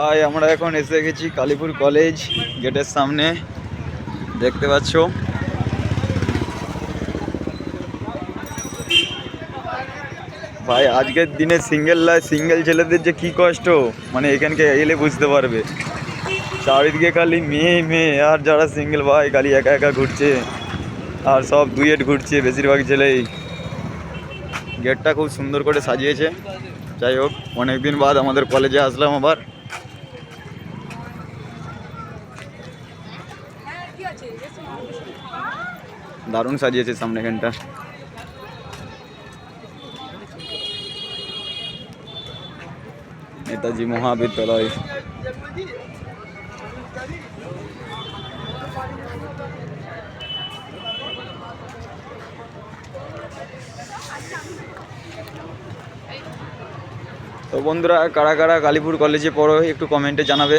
ভাই আমরা এখন এসে গেছি কালীপুর কলেজ গেটের সামনে। দেখতে পাচ্ছ? ভাই, আজকের দিনে সিঙ্গেল লাই সিঙ্গেল ছেলেদের যে কি কষ্ট? মানে এখানকে এলে বুঝতে পারবে। চারিদিকে খালি মেয়ে মেয়ে, আর যারা সিঙ্গেল ভাই, খালি একা একা ঘুরছে। আর সব দুইয়েট ঘুরছে, বেশিরভাগ ছেলেই। গেটটা খুব সুন্দর করে সাজিয়েছে। যাই হোক, অনেকদিন বাদ আমাদের কলেজে আসলাম আবার। দারুণ সাজিয়েছে সামনে এখানটা নেতাজি মহাবিদ্যালয়। তো বন্ধুরা, কারা কারা কালীপুর কলেজে পড়ো, একটু কমেন্টে জানাবে।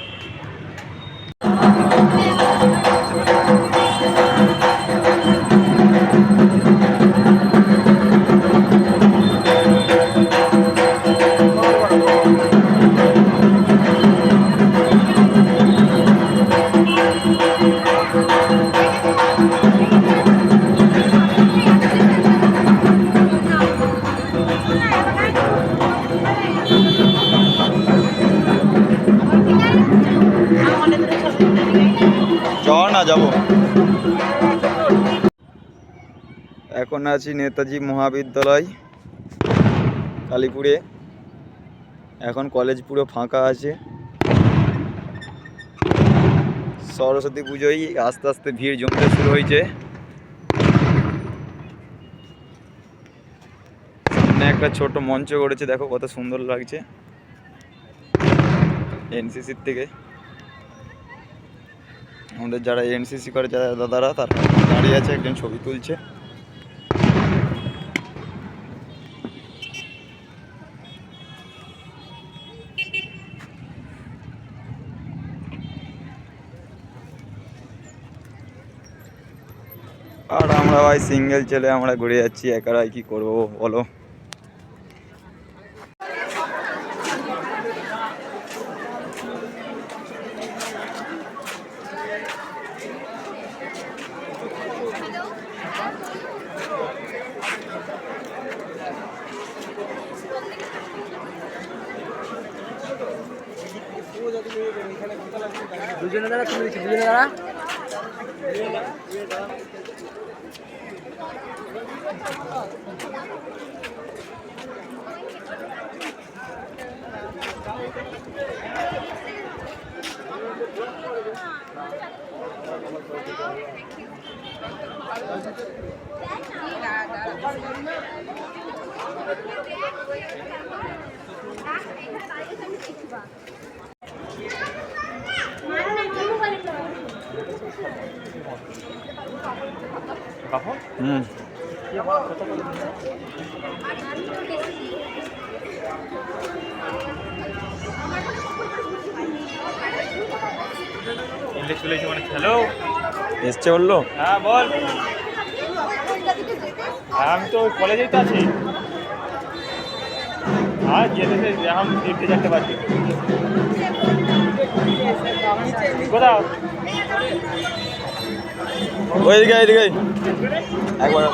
যাব। এখন আছি নেতাজি মহাবিদ্যালয়, কালীপুরে। এখন কলেজ পুরো ফাঁকা আছে। সরস্বতী পুজোয় আস্তে আস্তে ভিড় জমতে শুরু হয়েছে। একটা ছোট মঞ্চ করেছে দেখো কত সুন্দর লাগছে। এনসিসির থেকে। আমাদের যারা এনসিসি করে, যারা দাদারা, তারা দাঁড়িয়ে আছে, একজন ছবি তুলছে। আর আমরা ভাই সিঙ্গেল ছেলে, আমরা ঘুরে যাচ্ছি একারাই কি করব, বলো। দুজনে দাঁড়া তুমি দিচ্ছি দুজনে দাঁড়া। হুম। হ্যালো এসছে বলল? হ্যাঁ বল। হ্যাঁ, আমি তো কলেজেই তো আছি। হ্যাঁ যেতে যেতে এখন তিনটে চারটে বাজে। কোথাও ওইদিকে এইদিকে একবার